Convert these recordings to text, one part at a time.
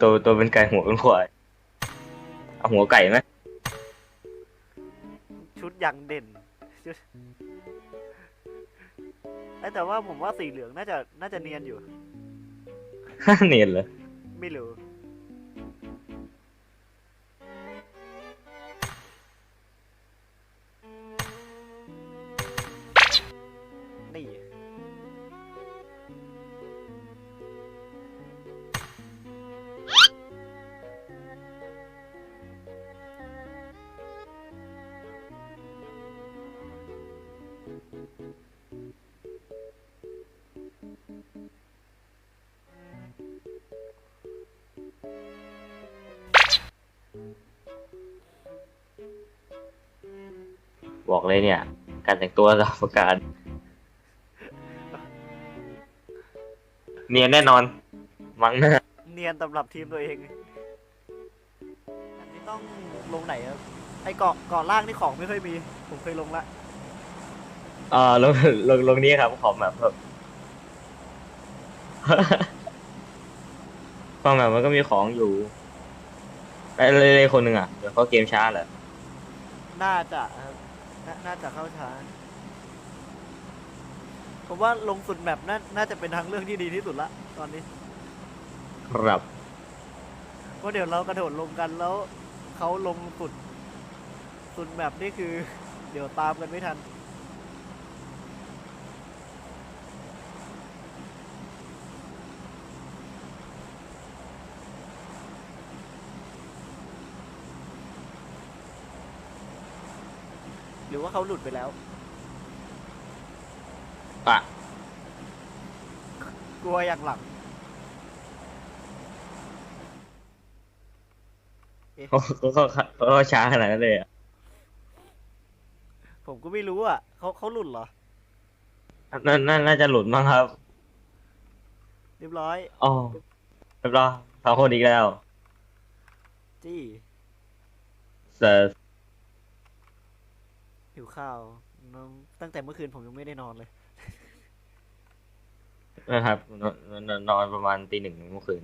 ตัวตัวเป็นไก่หัวเป็นควายเอาหัวไก่ไหมชุดอย่างเด่นชุดเอ้ยแต่ว่าผมว่าสีเหลืองน่าจะน่าจะเนียนอยู่ เนียนเลยไม่รู้ บอกเลยเนี่ย การแต่งตัวรับประการเนียนแน่นอน มั้งนะเนียนสำหรับทีมตัวเอง อันนี้ต้องลงไหนครับ ไอเกาะเกาะล่างนี่ของไม่ค่อยมี ผมเคยลงละเออลงลงลงนี้ครับขอแบบแบบฟังแบบมันก็มีของอยู่ไอ้เลยเลยคนหนึ่งอะ เดี๋ยวเขาเกมช้าแหละ น่าจะครับ นาน่าจะเข้าช้าผมว่าลงสุดแมปน่าน่าจะเป็นทางเลือกที่ดีที่สุดละตอนนี้ครับ เพราะเดี๋ยวเรากระโดดลงกันแล้วเขาลงสุด สุดแมปนี่คือ เดี๋ยวตามกันไม่ทัน รือว่าเขาหลุดไปแล้วอะกลัวอย่างหลังเขาเขาเขาเขาเขาช้าขนาดนั้นเลยอะผมก็ไม่รู้อะเขาเขาหลุดเหรอนั่นนั่นน่าจะหลุดมั้งครับเรียบร้อยอ๋อเรียบร้อยสองคนอีกแล้วจี้แต่ หิวข้าวน้องตั้งแต่เมื่อคืนผมยังไม่ได้นอนเลย นะครับนอนนอนนอนประมาณตีหนึ่งเมื่อคืน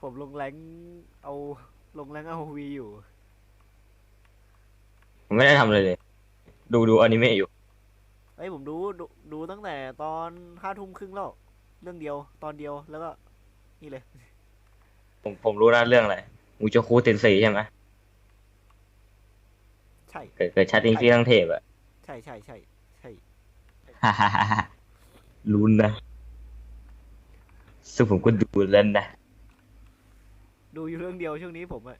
ผมลงแรงเอาลงแรงเอาวีอยู่ ผมไม่ได้ทำเลยเลย ดูดูอนิเมะอยู่เอ้ยผมดูดูดูตั้งแต่ตอนห้าทุ่มครึ่งแล้ว เรื่องเดียว ตอนเดียวแล้วก็ นี่เลย ผมผมรู้แล้วเรื่องอะไรมูโจคูเทนเซใช่ไหม ใช่เกิดเกิดชาติที่ทั้งเทพอะใช่ใช่ใช่ใช่ฮ่าฮ่าฮ่าฮ่าลุ้นนะซึ่งผมก็ดูแล้วนะ ดูอยู่เรื่องเดียวช่วงนี้ผมอะ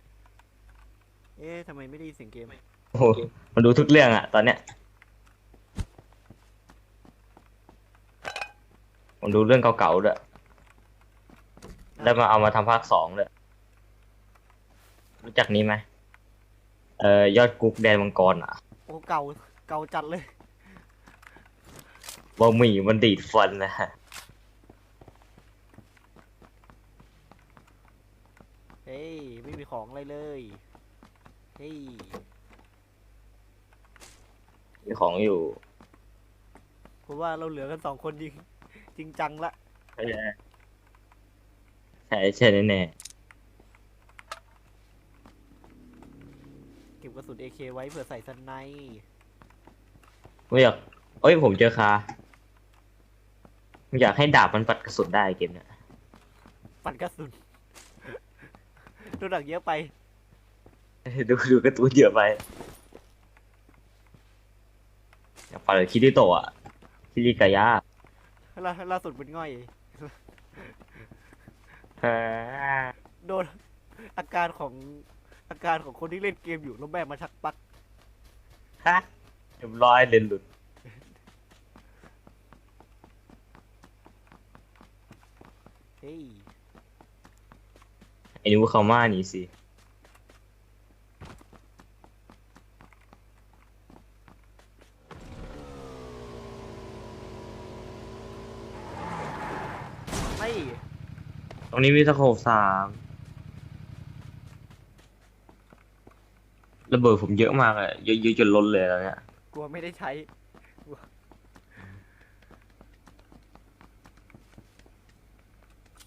เอ๊ะทำไมไม่ได้ยินเสียงเกมโอ้โหมันดูทุกเรื่องอะตอนเนี้ยผมดูเรื่องเก่าๆด้วยแล้วมาเอามาทำภาคสองด้วยรู้จักนี้ไหม เอ่อยอดกุ๊กแดนมังกรอะโอ้เก่าเก่าจัดเลยบะหมี่มันดีดฟันนะฮะเฮ้ยไม่มีของอะไรเลยเฮ้ยมีของอยู่ผมว่าเราเหลือกันสองคนจริงจริงจังละ ใช่ไหมใช่ใช่แน่ เก็บกระสุน AK ไว้เผื่อใส่สไนป์ๆไม่อยากเอ้ยผมเจอคาผมอยากให้ดาบมันปัดกระสุนได้เกมเนี้ยปัดกระสุน ดูหนังเยอะไป ดูดูการะตูนเยอะไปอยากปัดคิริโตะอะคิริกายะล่าล่าสุดเป็นง่อยฮ่าโดนอาการของ อาการของคนที่เล่นเกมอยู่แล้วแม่มาชักปลักฮะเรียบร้อยเลนหลุดเฮ้ยไอ้นู้เขามานี่สิไม่ตรงนี้มีสโคปสาม ระเบิดผมเยอะมากเลยเยอะเยอะจนล้นเลยแล้วเนี่ยกลัวไม่ได้ใช้กลัว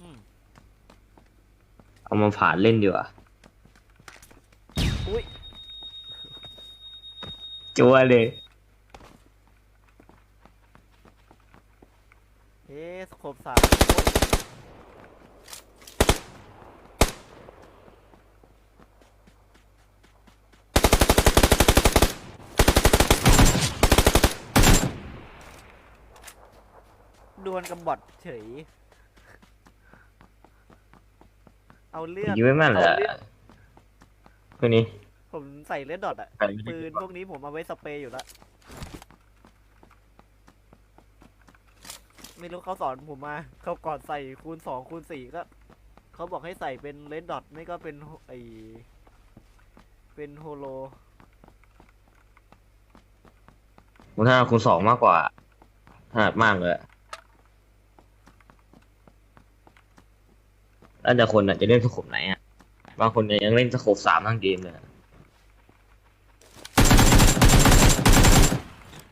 อืมเอามาผ่านเล่นดีกว่าอุ้ยจัวเลยเอ๊ะสโคปสามโอ๊ วลกับบอทเฉย เอาเลือดยิงไม่แม่นเลยเอาเลือดตัวนี้ ผมใส่เลดดอทอะใส่ปืนพวกนี้ผมเอาไว้สเปรย์อยู่แล้ว ไม่รู้เขาสอนผมมา เขาก่อนใส่คูณสองคูณสี่ก็ เขาบอกให้ใส่เป็นเลดดอทไม่ก็เป็นโฮไอเป็นโฮโล ผมถ้าคูณสองมากกว่าถนัดมากเลยอะ แล้วแต่คนอะจะเล่นสโคปไหนอะ บางคนเนี่ยยังเล่นสโคปสามทั้งเกมเลยอะ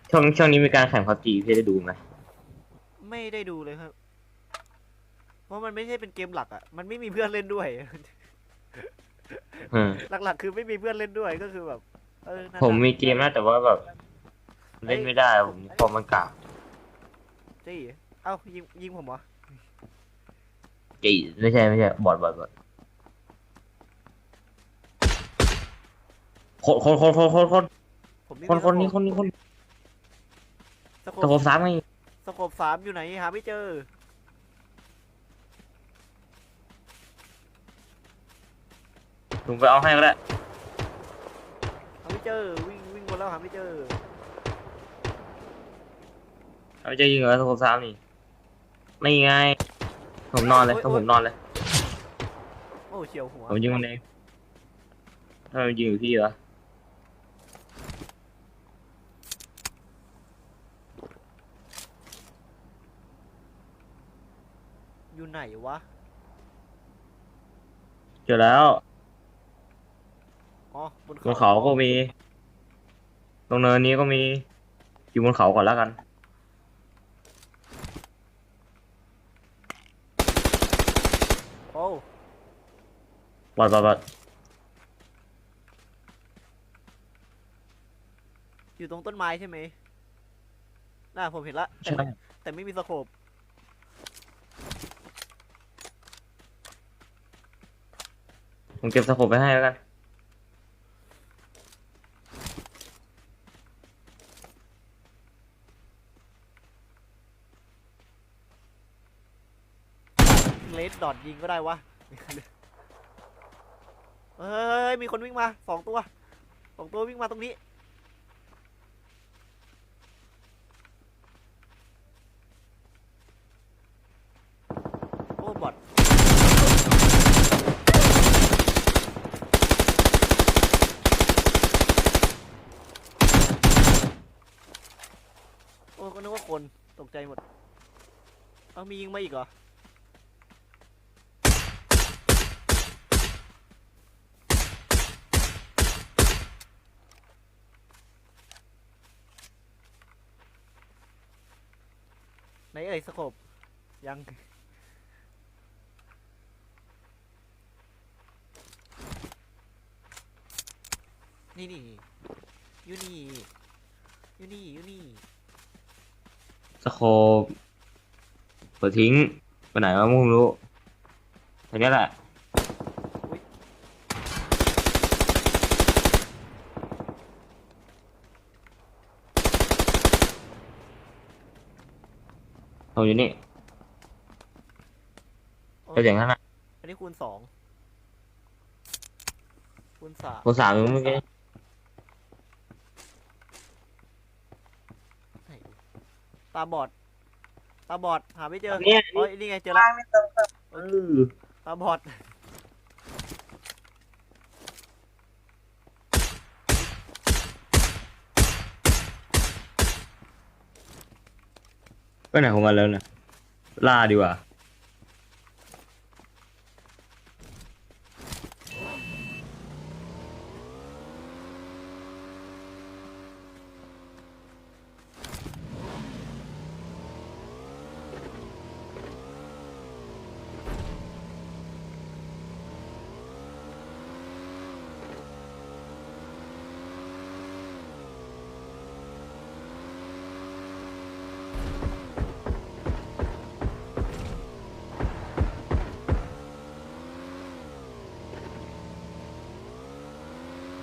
ช่วงช่วงนี้มีการแข่งพับจีพี่ได้ดูไหมไม่ได้ดูเลยครับ เพราะมันไม่ใช่เป็นเกมหลักอะมันไม่มีเพื่อนเล่นด้วยอืมหลักๆ คือไม่มีเพื่อนเล่นด้วยก็คือแบบ เออนั่นผมน่ะมีเกมนะแต่ว่าแบบ เล่นไม่ได้อะผมพอมันกากจี้เอ้ายิงยิงผมเหรอ จีไม่ใช่ไม่ใช่บอดบอดบอดคนคนคนคนคนคนผมไม่คนมีคนนี้สคโปนนี้คนสโคตะโกปนซ้ำไงสโคปสามอยู่ไหนหาไม่เจอ ลุงไปเอาให้ก็ได้หาไม่เจอวิ่งวิ่งวนแล้วหาไม่เจอเอาจะยิงเหรอตะโกนซ้ำนี่ไม่ไง ผมนอนเลยโอ๊ยถ้าโอ๊ผยมนอนเลย โอ้เฉียวหัวผมยิงมันเองถ้ามันยิงอยู่พี่เหรออยู่ไหนวะเจอแล้วอ๋อบนบนเขาก็มี ตรงเนินนี้ก็มี อยู่บนเขาก่อนแล้วกัน โอ้ บอดบอดบอดอยู่ตรงต้นไม้ใช่ไหมน่าผมเห็นละแต่ใช่ ไม่แต่ไม่มีสโคปผมเก็บสะโพกไปให้แล้วกัน เลดดอทยิงก็ได้วะ เฮ้ยมีคนวิ่งมาสองตัวสองตัววิ่งมาตรงนี้ โอ้บอทโอ้ก็นึกว่าคนตกใจหมด เอามียิงมาอีกเหรอ ในเอ่ยสโคบยัง นี่นี่อยู่นี่อยู่นี่อยู่นี่สโคบเปิดทิ้ง ไปไหนวะไม่รู้ทีนี้แหละ เราอยู่นี่โอ้ก็อย่างนั้นนะอันนี้คูณสองคูณสามคนสามเมื่อกี้ไหนตาบอด ตาบอด หาไม่เจอเนี่ย โอ้ยนี่ไงเจอแล้วเออตาบอด ไปไหนของมันแล้วเนี่ยล่าดีกว่า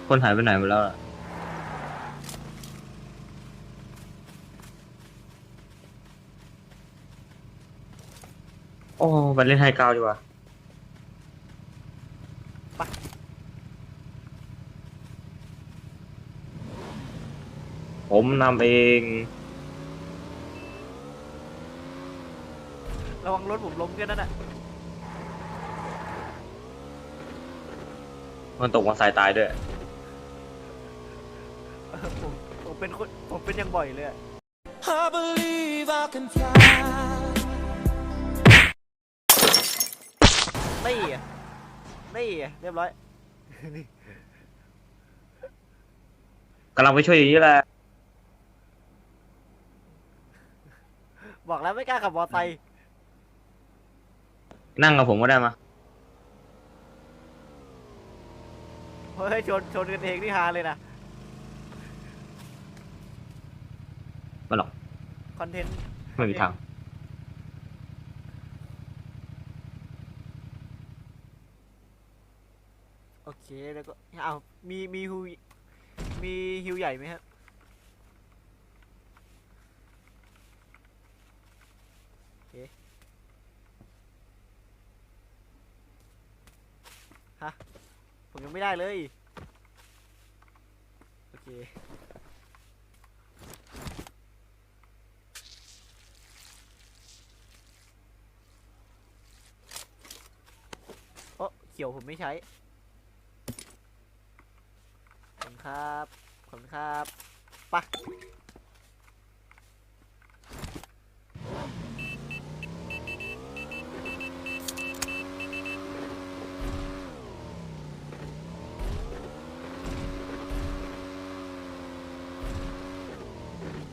คนหายไปไหนหมดแล้วล่ะโอ้ไปเล่นไฮกราวด์ดีกว่าไปผมนำเองระวังรถผมล้มแค่นั้นน่ะมันตกมาสายตายด้วยเออ ผมผมเป็นคนผมเป็นอยังบ่อยเลยอะ I believe I can fly. นี่อะนี่อะเรียบร้อย กำลังไปช่วยอย่างนี้แหละ บอกแล้วไม่กล้าขับมอไซค์นั่งกับผมก็ได้มา เฮ้ยชนชนกันเองนี่ฮาเลยนะ ไมาหรอกคอนเทนต์ไม่มีทางโอเคแล้วก็เอามีมีฮิวมีฮิวใหญ่ไหมครับโอเคฮะผมยังไม่ได้เลย โอเค โอ้เขียวผมไม่ใช้ ขอบคุณครับ ขอบคุณครับไปะ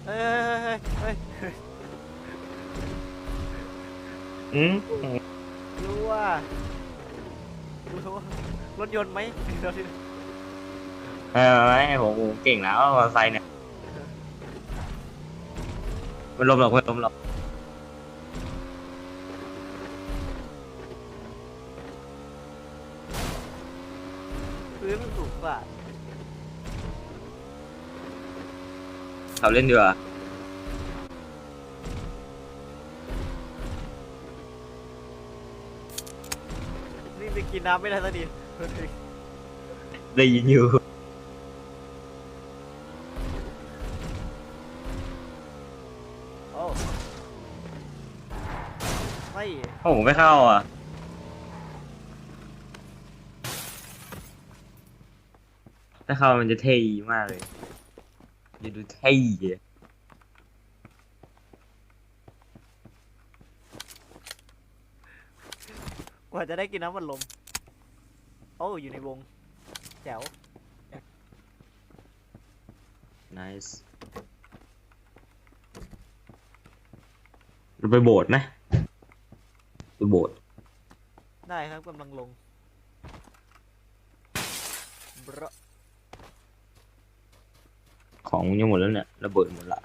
เฮ้ยเฮ้ยเฮ้ยอืม รู้ว่ารู้ว่าร ถยนต์ไหมรถยนต์เออไม่ผมผมเก่งแล้วมอเตอร์ไซค์เนี่ยมันลมหรอกไม่ลมหรอกพื้นมันสูงกว่าเขาเล่นดีกว่านี่ไปกินน้ำไม่ได้สักที ได้ยินอยู่ โอ้ไม่ โอ้ผมไม่เข้าอะ ถ้าเข้ามันจะเท่มากเลยจะดูเท่อะกว่าจะได้กินน้ำมันลม โอ้อยู่ในวง แจ๋ว nice เราไปโบสถ์ไหมไปโบสถ์ได้ครับกำลังลงบรของยังหมดแล้วเนี่ยระเบิดหมดละ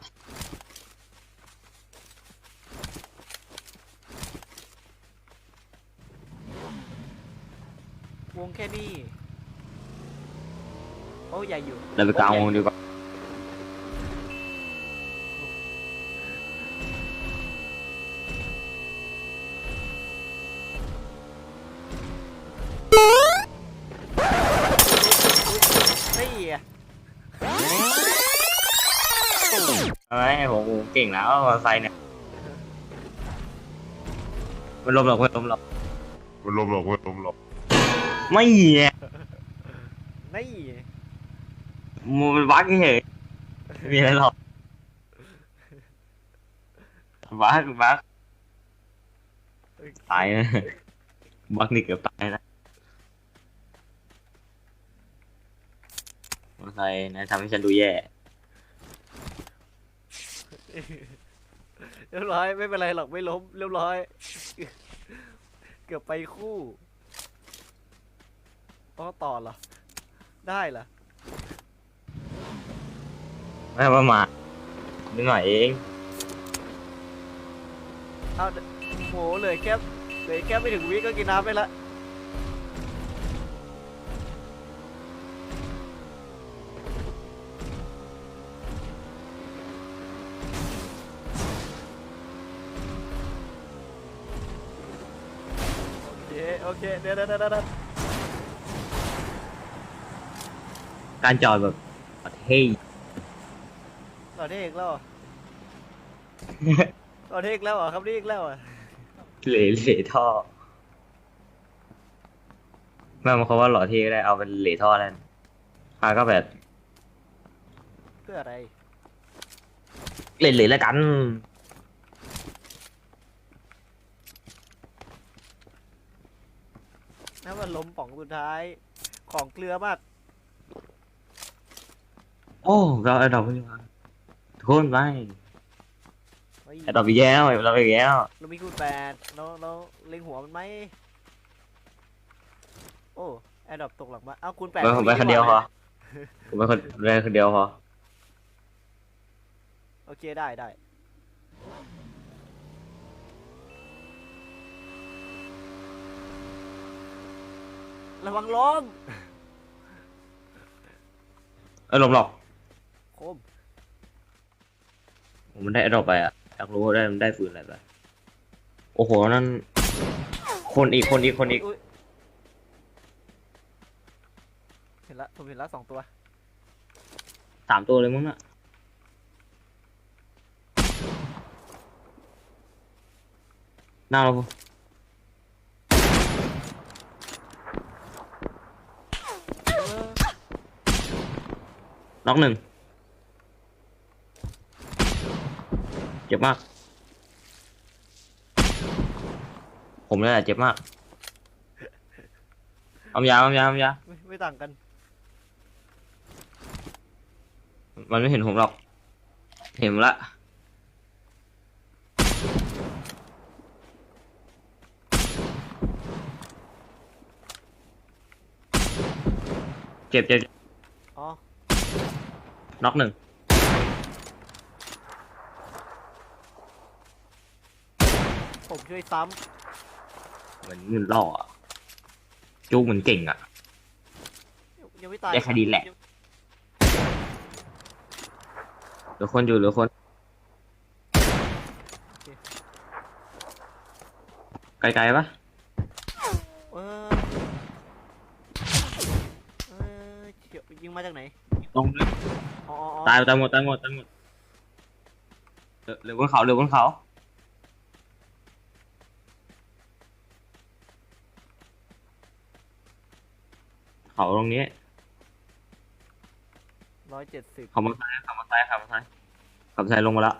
วงแค่นี้โอ้ใหญ่อยู่เราไปกลางวงดีกว่านี่อะไม่ผมผมเก่งแล้วมอเตอร์ไซค์เนี่ย มันลมหรอกไม่ลมหรอก มันล้มหรอกมันล้มหรอก ไม่เหี้ยนี่มันบั๊กเฉยไม่มีอะไรหรอกบั๊กบั๊กตายนะบั๊กนี่เกือบตายนะมอไซค์นายทำให้ฉันดูแย่เรียบร้อยไม่เป็นไรหรอกไม่ล้มเรียบร้อย เกือบไปคู่ อ๋อต่อเหรอ ได้เหรอ ไม่ว่ามานิดหน่อยเองเอาโหเหลยแค่เหลยแค่ไม่ถึงวิก็กินน้ำไปละ โอเค โอเค เดี๋ยวเดี๋ยวเดี๋ยวเดี๋ยว การจอดแบบเฮ้ยต่อเทกแล้วเหรอต่อเทกแล้วเหรอครับนี่อีกแล้วเหรอะเหล่เหล่ท่อไม่มาเขามว่าหล่อเท่ก็ได้เอาเป็นเหล่ท่อแล้วพาก็แบบเพื่ออะไรเหล่เหล่แล้วกัน นั่นมันล้มป่องสุดท้ายของเกลือมาก โอ้เราไอ้ดอกนี่มาทุกคนไปเฮ้ยไอ้ดอกอีกแล้วเราอีกแล้วเรามีคูณแปดเราเราเล็งหัวมันไหมโอ้แอร์ดรอปตกหลังมาเอ้าคูณแปดไปผมไปคนเดียวพอผมไปคนไปคนเดียวพอโอเคได้ได้ระวังล้มเออหลบหลอกโคมผมมันได้ไอ้ดอกไปอะอยากรู้ว่าได้มันได้ฟืนอะไรไปโอ้โหนั่น คนอีกคนอีกคนอีกอุ๊ยเห็นละผมเห็นละสองตัว สามตัวเลยมั้งน่ะหน้าเราเออน็อกหนึ่ง เจ็บมาก ผมนี่นแหละเจ็บมากเอายาเอายาเอายาไม่ไม่ต่างกัน มันไม่เห็นผมหรอก เห็นละเจ็บเจ็บอ๋อ น็อกหนึ่ง ผมช่วยซ้เหมือนเงินล่ออะจูงเหมือนเก่งอะำยังไม่ตายได้คดีแหละ เหลือคนอยู่เหลือคนไกลๆปะเออเออเฉียวยิงมาจากไหนตรงเลยอ๋ออ๋ออ๋อตายตายหมดตายหมดตายหมดเหลือเหลือบนเขาเหลือบนเขา เขาตรงนี้ ร้อยเจ็ดสิบเขามาซ้ายเขามาซ้ายเขามาซ้ายเขามาซ้ายลงมาแล้ว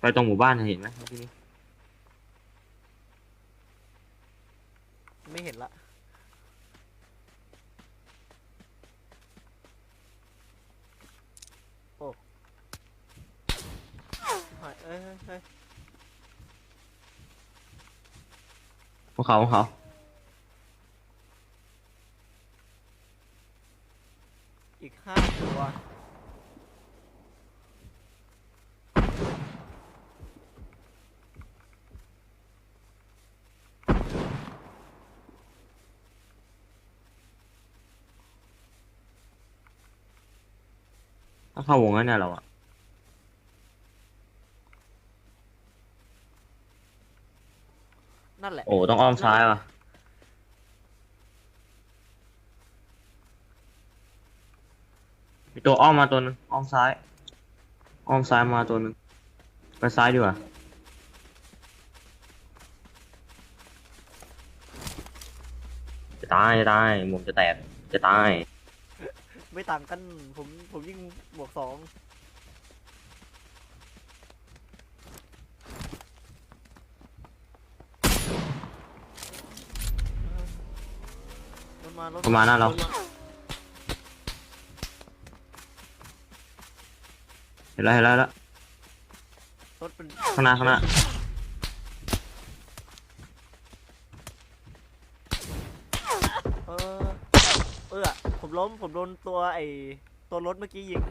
ไปตรงหมู่บ้านเห็นไหมที่นี่ไม่เห็นละโอ้หายเอ้ยเฮ้ยเฮ้ยพวกเขาพวกเขา อีก ห้าตัวถ้าเข้าวงแล้วเนี่ยเราอะนั่นแหละ โอ้ ต้องอ้อมซ้ายว่ะ มีตัวอ้อมมาตัวหนึงอ้อมซ้าย อ้อมซ้ายมาตัวหนึงไปซ้ายดีกว่าจะตายจะตายมุมจะแตกจะตายไม่ต่างกัน ผมผมยิงบวกสองรถมารถ ประมาณหน้าเราเห็นแล้วเห็นแล้วเห็นแล้วรถเป็นข้างหน้าข้างหน้าเออเออผมล้มผมโดนตัวไอตัวรถเมื่อกี้ยิง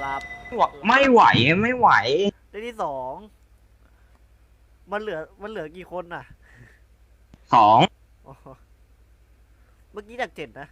หลับไม่ไหวไม่ไหว ได้ที่สองมันเหลือมันเหลือกี่คนน่ะสอง อ๋อเมื่อกี้จากเจ็ดนะ